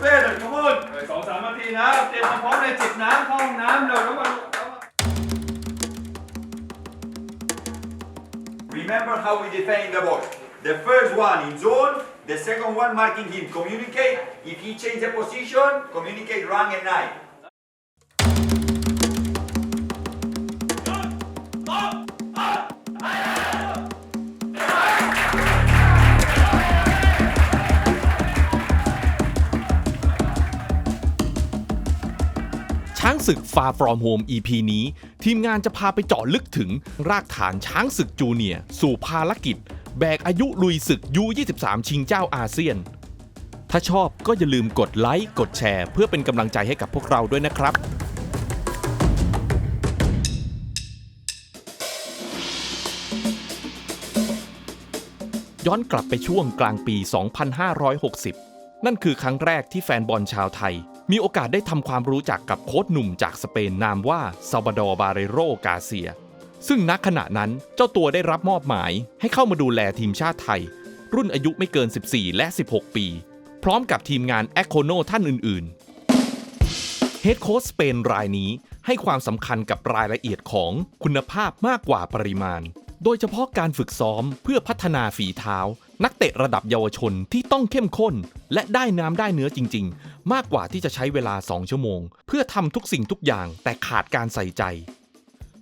together come on สองสามนาทีนะเตรียมความพร้อมเลยจิบน้ำเข้าห้องน้ำเร็วแล้วมา Remember how we defend in the box. The first one in zone, the second one marking him. Communicate. If he change the position, communicate wrong and night. ศึก Far From Home EP นี้ ทีมงานจะพาไปเจาะลึกถึงรากฐานช้างศึกจูเนียสู่ภารกิจ แบกอายุลุยศึกยู23 ชิงเจ้าอาเซียน ถ้าชอบก็อย่าลืมกดไลค์กดแชร์ เพื่อเป็นกำลังใจให้กับพวกเราด้วยนะครับ ย้อนกลับไปช่วงกลางปี 2560 นั่นคือครั้งแรกที่แฟนบอลชาวไทย มีโอกาสได้ทำความรู้จักกับโค้ชหนุ่มจากสเปนนามว่าซาบาดอร์บาเรโรกาเซีย ซึ่งณขณะนั้นเจ้าตัวได้รับมอบหมาย ให้เข้ามาดูแลทีมชาติไทย รุ่นอายุไม่เกิน 14 และ 16 ปี พร้อมกับทีมงานแอคโคโนท่านอื่นๆเฮดโค้ชสเปนรายนี้ให้ความสำคัญกับรายละเอียดของคุณภาพมากกว่าปริมาณ โดยเฉพาะการฝึกซ้อมเพื่อพัฒนาฝีเท้า นักเตะระดับเยาวชนที่ต้องเข้มข้น และได้น้ำได้เนื้อจริง ๆ มากกว่าที่จะใช้เวลา 2 ชั่วโมง เพื่อทำทุกสิ่งทุกอย่างแต่ขาดการใส่ใจ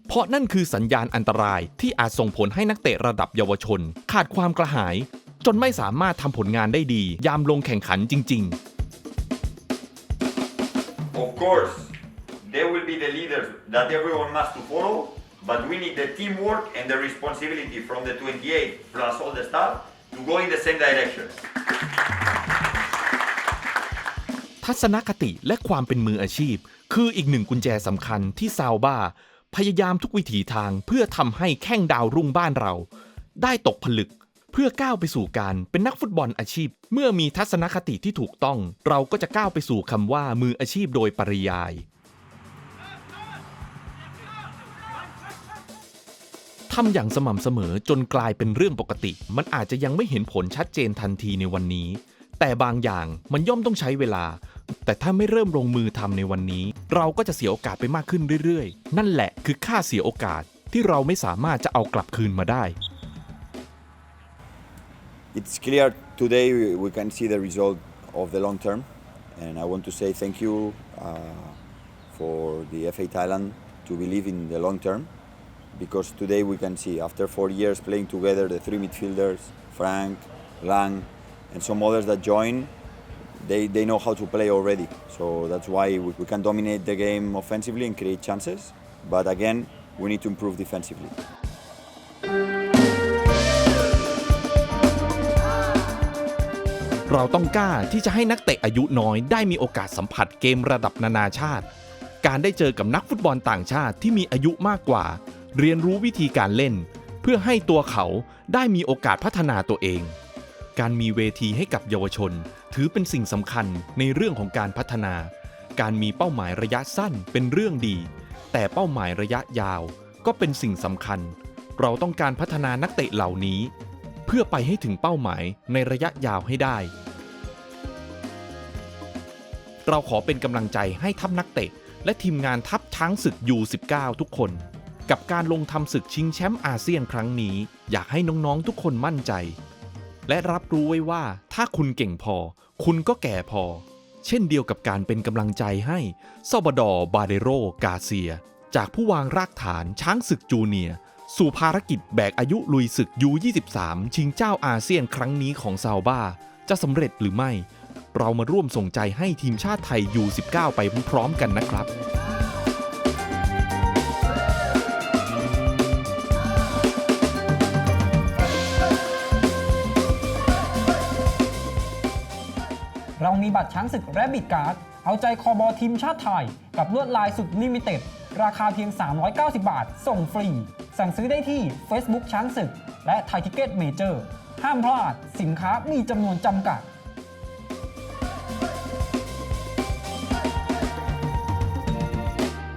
เพราะนั่นคือสัญญาณอันตรายที่อาจส่งผลให้นักเตะระดับเยาวชน ขาดความกระหาย จนไม่สามารถทำผลงานได้ดี ยามลงแข่งขันจริง ๆ Of course, they will be the leaders that everyone must to follow, but we need the teamwork and the responsibility from the 28 plus all the staff to go in the same direction. ทัศนคติและความเป็นมืออาชีพ คืออีกหนึ่งกุญแจสำคัญที่ซาวบ้า พยายามทุกวิถีทางเพื่อทำให้แข้งดาวรุ่งบ้านเรา ได้ตกผลึกเพื่อก้าวไปสู่การเป็นนักฟุตบอลอาชีพ เมื่อมีทัศนคติที่ถูกต้อง เราก็จะก้าวไปสู่คำว่ามืออาชีพโดยปริยาย ทำอย่างสม่ำเสมอจนกลายเป็นเรื่องปกติ มันอาจจะยังไม่เห็นผลชัดเจนทันทีในวันนี้ แต่บางอย่างมันย่อมต้องใช้เวลา แต่ถ้าไม่เริ่มลงมือทำในวันนี้ เราก็จะเสียโอกาสไปมากขึ้นเรื่อยๆ นั่นแหละคือค่าเสียโอกาสที่เราไม่สามารถจะเอากลับคืนมาได้ It's clear today we- can see the result of the long term, and I want to say thank you uh, for the FA Thailand to believe in the long term, because today we can see after four years playing together, the three midfielders, Frank, Lang, and some others that joined they, they know how to play already. So that's why we, we can dominate the game offensively and create chances. But again, we need to improve defensively. เราต้องกล้าที่จะให้นักเตะอายุน้อยได้มีโอกาสสัมผัสเกมระดับนานาชาติ การได้เจอกับนักฟุตบอลต่างชาติที่มีอายุมากกว่า เรียนรู้วิธีการเล่น เพื่อให้ตัวเขาได้มีโอกาสพัฒนาตัวเอง การมีเวทีให้กับเยาวชน ถือเป็นสิ่งสำคัญในเรื่องของการพัฒนา การมีเป้าหมายระยะสั้นเป็นเรื่องดี แต่เป้าหมายระยะยาวก็เป็นสิ่งสำคัญ เราต้องการพัฒนานักเตะเหล่านี้ เพื่อไปให้ถึงเป้าหมายในระยะยาวให้ได้ เราขอเป็นกำลังใจให้ทัพนักเตะ และทีมงานทัพช้างศึก U19 ทุกคน กับการลงทำศึกชิงแชมป์อาเซียนครั้งนี้ อยากให้น้องๆทุกคนมั่นใจ และรับรู้ไว้ว่าถ้าคุณเก่งพอ คุณก็แก่พอ เช่นเดียวกับการเป็นกำลังใจให้ซอบดอ์บาเดโรกาเซีย จากผู้วางรากฐานช้างศึกจูเนีย สู่ภารกิจแบกอายุลุยศึก U23 ชิงเจ้าอาเซียนครั้งนี้ของซาวบ้า จะสำเร็จหรือไม่ เรามาร่วมส่งใจให้ทีมชาติไทย U19 ไปพร้อมๆกันนะครับ มีบัตรช้างศึก Rabbit Card เอาใจคอบอทีมชาติไทย กับลวดลายสุดลิมิเต็ด ราคาเพียง 390 บาท ส่งฟรี สั่งซื้อได้ที่ Facebook ช้างศึก และไทยทิเก็ตเมเจอร์ห้ามพลาด สินค้ามีจำนวนจำกัด